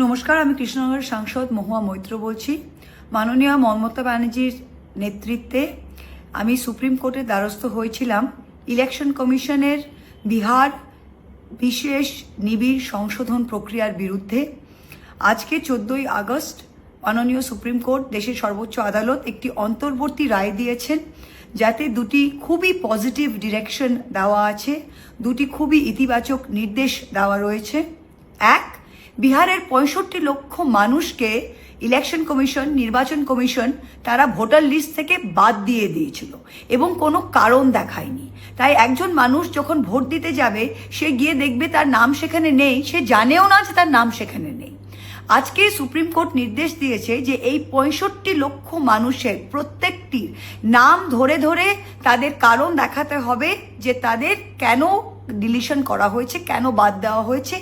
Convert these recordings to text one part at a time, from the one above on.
নমস্কার, আমি কৃষ্ণনগরের সাংসদ মহুয়া মৈত্র বলছি। মাননীয় মমতা ব্যানার্জির নেতৃত্বে আমি সুপ্রিম কোর্টের দ্বারস্থ হয়েছিলাম। ইলেকশন কমিশনের বিহার বিশেষ নিবিড় সংশোধন প্রক্রিয়ার বিরুদ্ধে। আজকে চোদ্দই আগস্ট মাননীয় সুপ্রিম কোর্ট দেশের সর্বোচ্চ আদালত একটি অন্তর্বর্তী রায় দিয়েছেন, যাতে দুটি খুবই পজিটিভ ডিরেকশন দেওয়া আছে, দুটি খুবই ইতিবাচক নির্দেশ দেওয়া রয়েছে। এক বিহারের পঁয়ষট্টি লক্ষ মানুষকে ইলেকশন কমিশন নির্বাচন কমিশন তারা ভোটার লিস্ট থেকে বাদ দিয়ে দিয়েছিল এবং কোনো কারণ দেখায়নি। তাই একজন মানুষ যখন ভোট দিতে যাবে, সে গিয়ে দেখবে তার নাম সেখানে নেই, সে জানেও না যে তার নাম সেখানে নেই। আজকে সুপ্রিম কোর্ট নির্দেশ দিয়েছে যে এই পঁয়ষট্টি লক্ষ মানুষের প্রত্যেকটির নাম ধরে ধরে তাদের কারণ দেখাতে হবে যে তাদের কেন ডিলিশন করা হয়েছে, কেন বাদ দেওয়া হয়েছে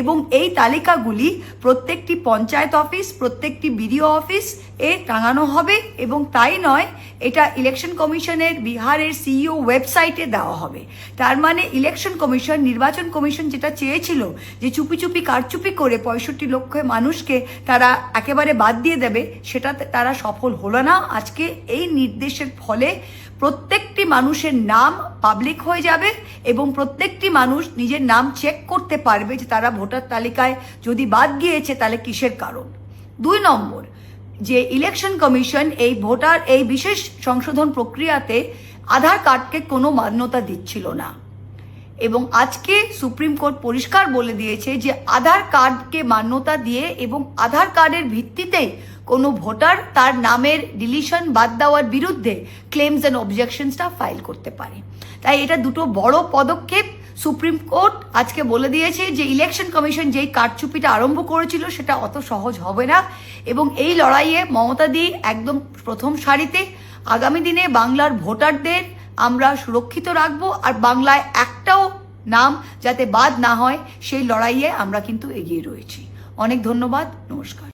এবং এই তালিকাগুলি প্রত্যেকটি পঞ্চায়েত অফিস, প্রত্যেকটি বিডিও অফিস এ টাঙানো হবে এবং তাই নয়, এটা ইলেকশন কমিশনের, বিহারের সিইও ওয়েবসাইটে দেওয়া হবে। তার মানে ইলেকশন কমিশন, নির্বাচন কমিশন যেটা চেয়েছিল যে চুপি চুপি কারচুপি করে পঁয়ষট্টি লক্ষ মানুষকে তারা একেবারে বাদ দিয়ে দেবে, সেটাতে তারা সফল হলো না। আজকে এই নির্দেশের ফলে প্রত্যেকটি মানুষের নাম পাবলিক হয়ে যাবে এবং প্রত্যেকটি মানুষ নিজের নাম চেক করতে পারবে যে তারা ভোটার তালিকায় যদি বাদ গিয়েছে তাহলে কিসের কারণ? দুই নম্বর, যে ইলেকশন কমিশন এই ভোটার, এই বিশেষ সংশোধন প্রক্রিয়াতে আধার কার্ডকে কোনো মান্যতা দিচ্ছিল না। এবং আজকে সুপ্রিম কোর্ট পরিষ্কার বলে দিয়েছে যে আধার কার্ডকে মান্যতা দিয়ে এবং আধার কার্ডের ভিত্তিতেই কোনো ভোটার তার নামের ডিলিশন বাদ দেওয়ার বিরুদ্ধে ক্লেমস অ্যান্ড অবজেকশনসটা ফাইল করতে পারে। তাই এটা দুটো বড় পদক্ষেপ। সুপ্রিম কোর্ট আজকে বলে দিয়েছে যে ইলেকশন কমিশন যেই কারচুপিটা আরম্ভ করেছিল সেটা অত সহজ হবে না এবং এই লড়াইয়ে মমতা দি একদম প্রথম সারিতে। আগামী দিনে বাংলার ভোটারদের আমরা সুরক্ষিত রাখব আর বাংলায় একটাও নাম যাতে বাদ না হয়, সেই লড়াইয়ে আমরা কিন্তু এগিয়ে রয়েছি। অনেক ধন্যবাদ, নমস্কার।